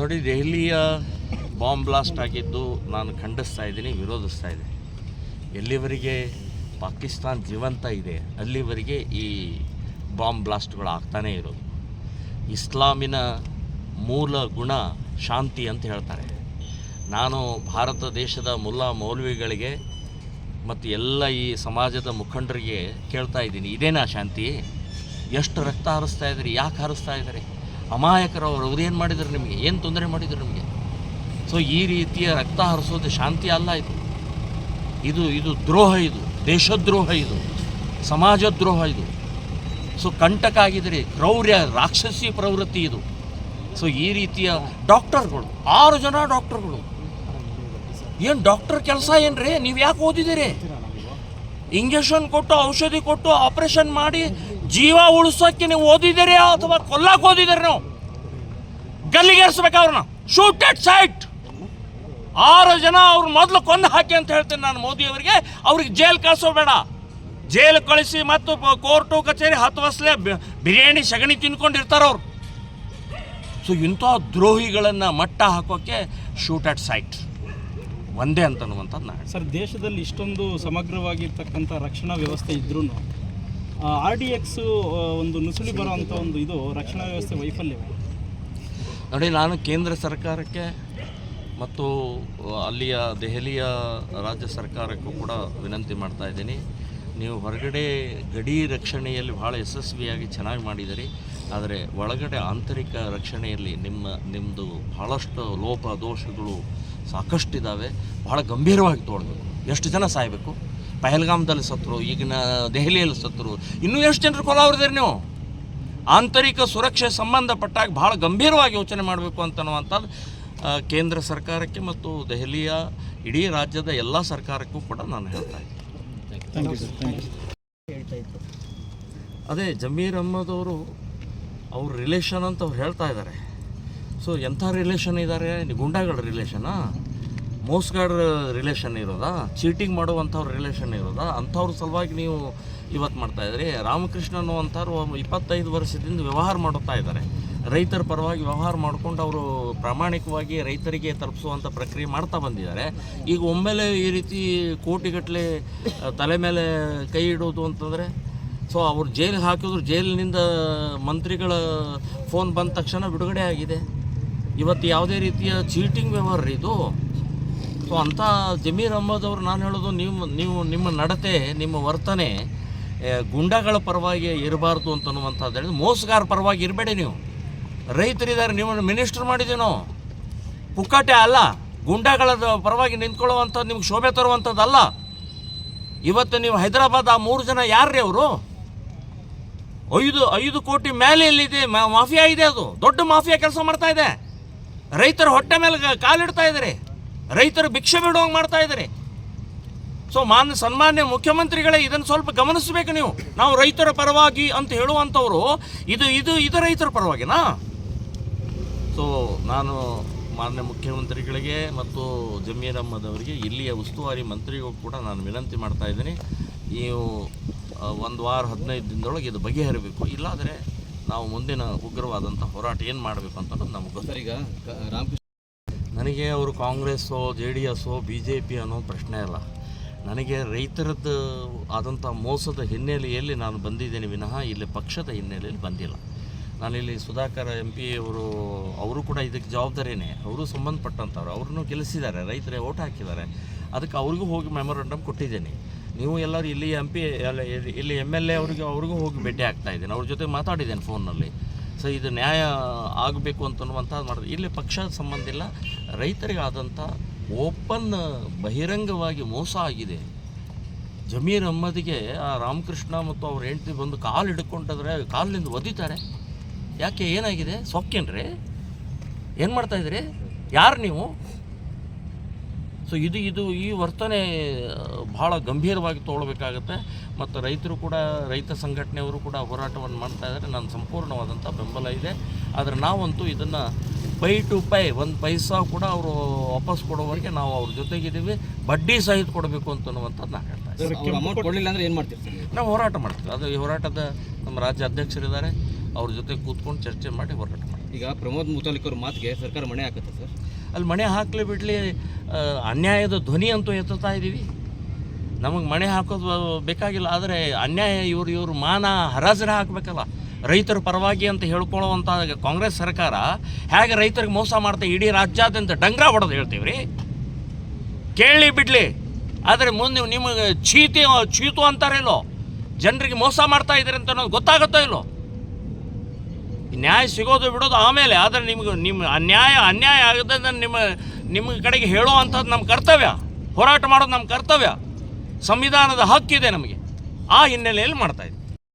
ನೋಡಿ, ದೆಹಲಿಯ bomb blast ಆಗಿದ್ದು ನಾನು ಖಂಡಿಸ್ತಾ ಇದ್ದೀನಿ, ವಿರೋಧಿಸ್ತಾ ಇದ್ದೀನಿ. ಎಲ್ಲಿವರೆಗೆ ಪಾಕಿಸ್ತಾನ್ ಜೀವಂತ ಇದೆ, ಅಲ್ಲಿವರೆಗೆ ಈ ಬಾಂಬ್ ಬ್ಲಾಸ್ಟ್ಗಳು ಆಗ್ತಾನೇ ಇರೋದು. ಇಸ್ಲಾಮಿನ ಮೂಲ ಗುಣ ಶಾಂತಿ ಅಂತ ಹೇಳ್ತಾರೆ. ನಾನು ಭಾರತ ದೇಶದ ಮುಲ್ಲಾ ಮೌಲ್ವಿಗಳಿಗೆ ಮತ್ತು ಎಲ್ಲ ಈ ಸಮಾಜದ ಮುಖಂಡರಿಗೆ ಕೇಳ್ತಾ ಇದ್ದೀನಿ, ಇದೇನಾ ಶಾಂತಿ? ಎಷ್ಟು ರಕ್ತ ಹರಿಸ್ತಾ ಇದ್ದಾರೆ, ಯಾಕೆ ಹರಿಸ್ತಾ ಇದ್ದಾರೆ? ಅಮಾಯಕರು ಅವರು ಏನು ಮಾಡಿದ್ರು ನಿಮಗೆ? ಏನು ತೊಂದರೆ ಮಾಡಿದರು ನಿಮಗೆ? ಸೊ ಈ ರೀತಿಯ ರಕ್ತ ಹರಿಸೋದು ಶಾಂತಿ ಅಲ್ಲ ಇದು. ಇದು ಇದು ದ್ರೋಹ ಇದು. ದೇಶದ್ರೋಹ ಇದು. ಸಮಾಜ ದ್ರೋಹ ಇದು. ಸೊ ಕಂಟಕ ಆಗಿದರೆ ಕ್ರೌರ್ಯ, ರಾಕ್ಷಸಿ ಪ್ರವೃತ್ತಿ ಇದು. ಸೊ ಈ ರೀತಿಯ ಡಾಕ್ಟರ್ಗಳು, ಆರು ಜನ ಡಾಕ್ಟರ್ಗಳು. ಏನು ಡಾಕ್ಟರ್ ಕೆಲಸ ಏನ್ರಿ? ನೀವು ಯಾಕೆ ಓದಿದ್ದೀರಿ ಇಂಜೆಕ್ಷನ್ ಕೊಟ್ಟು, ಔಷಧಿ ಕೊಟ್ಟು, ಆಪರೇಷನ್ ಮಾಡಿ, ಜೀವ ಉಳಿಸೋಕ್ಕೆ ನೀವು ಓದಿದ್ದೀರಿ ಅಥವಾ ಕೊಲ್ಲಕ್ಕೆ ಓದಿದ್ದೀರಿ ನೀವು? ಗಲ್ಲಿಗೇರಿಸ್ಬೇಕು ಅವ್ರನ್ನ. ಶೂಟ್ ಎಟ್ ಸೈಟ್ ಆರು ಜನ ಅವ್ರು ಮೊದಲು ಕೊಂದು ಹಾಕಿ ಅಂತ ಹೇಳ್ತೀನಿ ನಾನು ಮೋದಿ ಅವರಿಗೆ. ಅವ್ರಿಗೆ ಜೈಲ್ ಕಳಿಸೋಬೇಡ ಜೈಲ್ ಕಳಿಸಿ ಮತ್ತು ಕೋರ್ಟು ಕಚೇರಿ ಹತ್ತು ವರ್ಷಲೇ ಬಿರಿಯಾನಿ ಸಗಣಿ ತಿನ್ಕೊಂಡಿರ್ತಾರೆ ಅವ್ರು. ಸೊ ಇಂಥ ದ್ರೋಹಿಗಳನ್ನು ಮಟ್ಟ ಹಾಕೋಕ್ಕೆ ಶೂಟ್ ಅಟ್ ಸೈಟ್ ಒಂದೇ ಅಂತನ್ನುವಂಥದ್ದು ನಾನು ಸರ್, ದೇಶದಲ್ಲಿ ಇಷ್ಟೊಂದು ಸಮಗ್ರವಾಗಿರ್ತಕ್ಕಂಥ ರಕ್ಷಣಾ ವ್ಯವಸ್ಥೆ ಇದ್ರೂ ಆರ್ ಡಿ ಎಕ್ಸು ಒಂದು ನುಸುಳಿ ಬರೋವಂಥ ಒಂದು ಇದು ರಕ್ಷಣಾ ವ್ಯವಸ್ಥೆ ವೈಫಲ್ಯವೇ? ನೋಡಿ, ನಾನು ಕೇಂದ್ರ ಸರ್ಕಾರಕ್ಕೆ ಮತ್ತು ಅಲ್ಲಿಯ ದೆಹಲಿಯ ರಾಜ್ಯ ಸರ್ಕಾರಕ್ಕೂ ಕೂಡ ವಿನಂತಿ ಮಾಡ್ತಾ ಇದ್ದೀನಿ. ನೀವು ಹೊರಗಡೆ ಗಡಿ ರಕ್ಷಣೆಯಲ್ಲಿ ಭಾಳ ಯಶಸ್ವಿಯಾಗಿ ಚೆನ್ನಾಗಿ ಮಾಡಿದಿರಿ ಆದರೆ ಒಳಗಡೆ ಆಂತರಿಕ ರಕ್ಷಣೆಯಲ್ಲಿ ನಿಮ್ಮ ನಿಮ್ಮದು ಭಾಳಷ್ಟು ಲೋಪ, ದೋಷಗಳು ಸಾಕಷ್ಟು ಇದ್ದಾವೆ ಭಾಳ ಗಂಭೀರವಾಗಿ ತೋಡಬೇಕು ಎಷ್ಟು ಜನ ಸಾಯಬೇಕು? ಪಹಲ್ಗಾಮದಲ್ಲಿ ಸತ್ರು, ಈಗಿನ ದೆಹಲಿಯಲ್ಲಿ ಸತ್ರು. ಇನ್ನೂ ಎಷ್ಟು ಜನರು ಕೊಲಾವ್ರಿದ್ದೀರಿ ನೀವು? ಆಂತರಿಕ ಸುರಕ್ಷೆ ಸಂಬಂಧಪಟ್ಟಾಗ ಭಾಳ ಗಂಭೀರವಾಗಿ ಯೋಚನೆ ಮಾಡಬೇಕು ಅಂತನ್ನುವಂಥದ್ದು ಕೇಂದ್ರ ಸರ್ಕಾರಕ್ಕೆ ಮತ್ತು ದೆಹಲಿಯ ಇಡೀ ರಾಜ್ಯದ ಎಲ್ಲ ಸರ್ಕಾರಕ್ಕೂ ಕೂಡ ನಾನು ಹೇಳ್ತಾ ಇದ್ದೀನಿ. ಅದೇ ಜಮೀರ್ ಅಹ್ಮದ್ ಅವರು ಅವ್ರ ರಿಲೇಷನ್ ಅಂತ ಅವ್ರು ಹೇಳ್ತಾ ಇದ್ದಾರೆ ಸೊ ಎಂಥ ರಿಲೇಷನ್ ಇದ್ದಾರೆ ಗುಂಡಾಗಳ ರಿಲೇಷನಾ ಮೋಸ್ಗಾಡ್ ರಿಲೇಷನ್ ಇರೋದಾ? ಚೀಟಿಂಗ್ ಮಾಡುವಂಥವ್ರ ರಿಲೇಷನ್ ಇರೋದಾ? ಅಂಥವ್ರ ಸಲುವಾಗಿ ನೀವು ಇವತ್ತು ಮಾಡ್ತಾ ಇದ್ರಿ. ರಾಮಕೃಷ್ಣ ಅನ್ನುವಂಥವ್ರು ಇಪ್ಪತ್ತೈದು ವರ್ಷದಿಂದ ವ್ಯವಹಾರ ಮಾಡುತ್ತಾ ಇದ್ದಾರೆ. ರೈತರ ಪರವಾಗಿ ವ್ಯವಹಾರ ಮಾಡಿಕೊಂಡು ಅವರು ಪ್ರಾಮಾಣಿಕವಾಗಿ ರೈತರಿಗೆ ತಲುಪಿಸುವಂಥ ಪ್ರಕ್ರಿಯೆ ಮಾಡ್ತಾ ಬಂದಿದ್ದಾರೆ. ಈಗ ಒಮ್ಮೆಲೆ ಈ ರೀತಿ ಕೋಟಿಗಟ್ಟಲೆ ತಲೆ ಮೇಲೆ ಕೈ ಇಡೋದು ಅಂತಂದರೆ, ಸೊ ಅವ್ರು ಜೈಲಿಗೆ ಹಾಕಿದ್ರು, ಜೈಲಿನಿಂದ ಮಂತ್ರಿಗಳ ಫೋನ್ ಬಂದ ತಕ್ಷಣ ಬಿಡುಗಡೆ ಆಗಿದೆ. ಇವತ್ತು ಯಾವುದೇ ರೀತಿಯ ಚೀಟಿಂಗ್ ವ್ಯವಹಾರ ಇದು? ಸೊ ಅಂಥ ಜಮೀರ್ ಅಹ್ಮದ್ ಅವರು ನಾನು ಹೇಳೋದು ನೀವು ನೀವು ನಿಮ್ಮ ನಡತೆ, ನಿಮ್ಮ ವರ್ತನೆ ಗುಂಡಗಳ ಪರವಾಗಿ ಇರಬಾರ್ದು ಅಂತನ್ನುವಂಥದ್ದು ಹೇಳಿದ್ರೆ ಮೋಸಗಾರ ಪರವಾಗಿ ಇರಬೇಡಿ ನೀವು. ರೈತರಿದ್ದಾರೆ, ನೀವು ಮಿನಿಸ್ಟರ್ ಮಾಡಿದ್ದೀವಿ ನಾವು. ಪುಕ್ಕಾಟೆ ಅಲ್ಲ, ಗುಂಡಗಳ ಪರವಾಗಿ ನಿಂತ್ಕೊಳ್ಳುವಂಥದ್ದು ನಿಮ್ಗೆ ಶೋಭೆ ತರುವಂಥದ್ದಲ್ಲ ಇವತ್ತು ನೀವು ಹೈದರಾಬಾದ್, ಆ ಮೂರು ಜನ ಯಾರ್ರೀ ಅವರು? ಐದು ಐದು ಕೋಟಿ ಮೇಲೆ ಇಲ್ಲಿದೆ ಮಾಫಿಯಾ ಇದೆ ಅದು. ದೊಡ್ಡ ಮಾಫಿಯಾ ಕೆಲಸ ಮಾಡ್ತಾ ಇದೆ. ರೈತರ ಹೊಟ್ಟೆ ಮೇಲೆ ಕಾಲಿಡ್ತಾ ಇದ್ದಾರೆ. ರೈತರು ಭಿಕ್ಷೆ ಬಿಡುವಂಗೆ ಮಾಡ್ತಾ ಇದ್ದಾರೆ. ಸೊ ಮಾನ್ಯ, ಸನ್ಮಾನ್ಯ ಮುಖ್ಯಮಂತ್ರಿಗಳೇ, ಇದನ್ನು ಸ್ವಲ್ಪ ಗಮನಿಸಬೇಕು ನೀವು. ನಾವು ರೈತರ ಪರವಾಗಿ ಅಂತ ಹೇಳುವಂಥವ್ರು, ಇದು ಇದು ಇದು ರೈತರ ಪರವಾಗಿನಾ? ಸೊ ನಾನು ಮಾನ್ಯ ಮುಖ್ಯಮಂತ್ರಿಗಳಿಗೆ ಮತ್ತು ಜಮೀರ್ ಇಲ್ಲಿಯ ಉಸ್ತುವಾರಿ ಮಂತ್ರಿಗೂ ಕೂಡ ನಾನು ವಿನಂತಿ ಮಾಡ್ತಾ ಇದ್ದೀನಿ. ನೀವು ಒಂದು ವಾರ, ಹದಿನೈದು ದಿನದೊಳಗೆ ಇದು ಬಗೆಹರಿಬೇಕು. ಇಲ್ಲಾದರೆ ನಾವು ಮುಂದಿನ ಉಗ್ರವಾದಂಥ ಹೋರಾಟ ಏನು ಮಾಡಬೇಕು ಅಂತ ನಮ್ಗೆ ಗೊತ್ತು. ಸರ್ ಈಗ ರಾಮಕೃಷ್ಣ ನನಗೆ ಅವರು ಕಾಂಗ್ರೆಸ್ಸೋ, ಜೆ ಡಿ ಎಸ್ಸೋ, ಬಿ ಜೆ ಪಿ ಅನ್ನೋ ಪ್ರಶ್ನೆ ಅಲ್ಲ. ನನಗೆ ರೈತರದ್ದು ಆದಂಥ ಮೋಸದ ಹಿನ್ನೆಲೆಯಲ್ಲಿ ನಾನು ಬಂದಿದ್ದೇನೆ ವಿನಃ ಇಲ್ಲಿ ಪಕ್ಷದ ಹಿನ್ನೆಲೆಯಲ್ಲಿ ಬಂದಿಲ್ಲ. ನಾನಿಲ್ಲಿ ಸುಧಾಕರ್ ಎಂ ಪಿ ಅವರು ಅವರು ಕೂಡ ಇದಕ್ಕೆ ಜವಾಬ್ದಾರಿನೇ. ಅವರು ಸಂಬಂಧಪಟ್ಟಂಥವ್ರು. ಅವ್ರನ್ನೂ ಗೆಲ್ಲಿಸಿದ್ದಾರೆ. ರೈತರೇ ಓಟ್ ಹಾಕಿದ್ದಾರೆ. ಅದಕ್ಕೆ ಅವ್ರಿಗೂ ಹೋಗಿ ಮೆಮೊರಂಡಮ್ ಕೊಟ್ಟಿದ್ದೇನೆ. ನೀವು ಎಲ್ಲರೂ ಇಲ್ಲಿ ಎಂ ಪಿ ಇಲ್ಲಿ ಎಂ ಎಲ್ ಎ ಅವರಿಗೆ, ಅವ್ರಿಗೂ ಹೋಗಿ ಭೇಟಿ ಆಗ್ತಾ ಇದ್ದೀನಿ. ಅವ್ರ ಜೊತೆ ಮಾತಾಡಿದ್ದೇನೆ ಫೋನ್ನಲ್ಲಿ. ಸೊ ಇದು ನ್ಯಾಯ ಆಗಬೇಕು ಅಂತನ್ನುವಂಥ ಮಾಡಿದ್ರು ಇಲ್ಲಿ ಪಕ್ಷದ ಸಂಬಂಧ ಇಲ್ಲ. ರೈತರಿಗಾದಂಥ ಓಪನ್ ಬಹಿರಂಗವಾಗಿ ಮೋಸ ಆಗಿದೆ. ಜಮೀರ್ ಅಹಮ್ಮದಿಗೆ ಆ ರಾಮಕೃಷ್ಣ ಮತ್ತು ಅವ್ರ ಹೆಂಡತಿ ಬಂದು ಕಾಲು ಹಿಡ್ಕೊಂಡಿದ್ರೆ ಕಾಲಿನಿಂದ ಒದಿತಾರೆ. ಯಾಕೆ ಏನಾಗಿದೆ? ಸೊಕ್ಕೇನ್ರಿ ಏನು ಮಾಡ್ತಾ ಇದ್ರಿ? ಯಾರು ನೀವು? ಸೊ ಇದು ಇದು ಈ ವರ್ತನೆ ಭಾಳ ಗಂಭೀರವಾಗಿ ತೊಗೊಳ್ಬೇಕಾಗತ್ತೆ. ಮತ್ತು ರೈತರು ಕೂಡ ರೈತ ಸಂಘಟನೆಯವರು ಕೂಡ ಹೋರಾಟವನ್ನು ಮಾಡ್ತಾ ಇದ್ದಾರೆ. ನನ್ನ ಸಂಪೂರ್ಣವಾದಂಥ ಬೆಂಬಲ ಇದೆ. ಆದರೆ ನಾವಂತೂ ಇದನ್ನು ಪೈ ಟು ಪೈ ಒಂದು ಪೈಸಾ ಕೂಡ ಅವರು ವಾಪಸ್ ಕೊಡೋವರೆಗೆ ನಾವು ಅವ್ರ ಜೊತೆಗಿದ್ದೀವಿ. ಬಡ್ಡಿ ಸಹಿತ ಕೊಡಬೇಕು ಅಂತನ್ನುವಂಥದ್ದು ನಾನು ಹೇಳ್ತಾ ಇದ್ದೀನಿ. ಅವ್ರು ಅಮೌಂಟ್ ಕೊಡಲಿಲ್ಲ ಅಂದ್ರೆ ಏನು ಮಾಡ್ತೀವಿ ನಾವು? ಹೋರಾಟ ಮಾಡ್ತೀವಿ. ಅದು ಈ ಹೋರಾಟದ ನಮ್ಮ ರಾಜ್ಯ ಅಧ್ಯಕ್ಷರಿದ್ದಾರೆ. ಅವ್ರ ಜೊತೆ ಕೂತ್ಕೊಂಡು ಚರ್ಚೆ ಮಾಡಿ ಹೋರಾಟ ಮಾಡ್ತೀವಿ. ಈಗ ಪ್ರಮೋದ್ ಮುತಾಲಿಕ್ ಅವ್ರ ಮಾತಿಗೆ ಸರ್ಕಾರ ಮಣೆ ಹಾಕುತ್ತೆ ಸರ್? ಅಲ್ಲಿ ಮಣೆ ಹಾಕಲಿ ಬಿಡಲಿ ಅನ್ಯಾಯದ ಧ್ವನಿ ಅಂತೂ ಎತ್ತುತ್ತಾ ಇದ್ದೀವಿ ನಮಗೆ ಮಣೆ ಹಾಕೋದು ಬೇಕಾಗಿಲ್ಲ, ಆದರೆ ಅನ್ಯಾಯ ಇವರು ಇವರು ಮಾನ ಹರಾಜರ ಹಾಕಬೇಕಲ್ಲ. ರೈತರ ಪರವಾಗಿ ಅಂತ ಹೇಳ್ಕೊಳ್ಳುವಂಥ ಕಾಂಗ್ರೆಸ್ ಸರ್ಕಾರ ಹೇಗೆ ರೈತರಿಗೆ ಮೋಸ ಮಾಡ್ತಾ ಇಡೀ ರಾಜ್ಯಾದ್ಯಂತ ಡಂಗ್ರ ಹೊಡೆದು ಹೇಳ್ತೀವಿ ರೀ ಕೇಳಿ ಬಿಡಲಿ. ಆದರೆ ಮುಂದೆ ನಿಮಗೆ ಚೀತಿ, ಚೀತು ಅಂತಾರೇಲೋ ಜನರಿಗೆ ಮೋಸ ಮಾಡ್ತಾ ಇದ್ದಾರೆ ಅಂತ ಅನ್ನೋದು ಗೊತ್ತಾಗುತ್ತೋ ಇಲ್ಲೋ? ನ್ಯಾಯ ಸಿಗೋದು ಬಿಡೋದು ಆಮೇಲೆ, ಆದರೆ ನಿಮ್ಗೆ, ನಿಮ್ಮ ಅನ್ಯಾಯ ಅನ್ಯಾಯ ಆಗದಂದ್ರೆ ನಿಮ್ಮ ನಿಮ್ಮ ಕಡೆಗೆ ಹೇಳುವಂಥದ್ದು ನಮ್ಮ ಕರ್ತವ್ಯ. ಹೋರಾಟ ಮಾಡೋದು ನಮ್ಮ ಕರ್ತವ್ಯ. ಸಂವಿಧಾನದ ಹಕ್ಕಿದೆ ನಮಗೆ. ಆ ಹಿನ್ನೆಲೆಯಲ್ಲಿ ಮಾಡ್ತಾ ಇದ್ದೀವಿ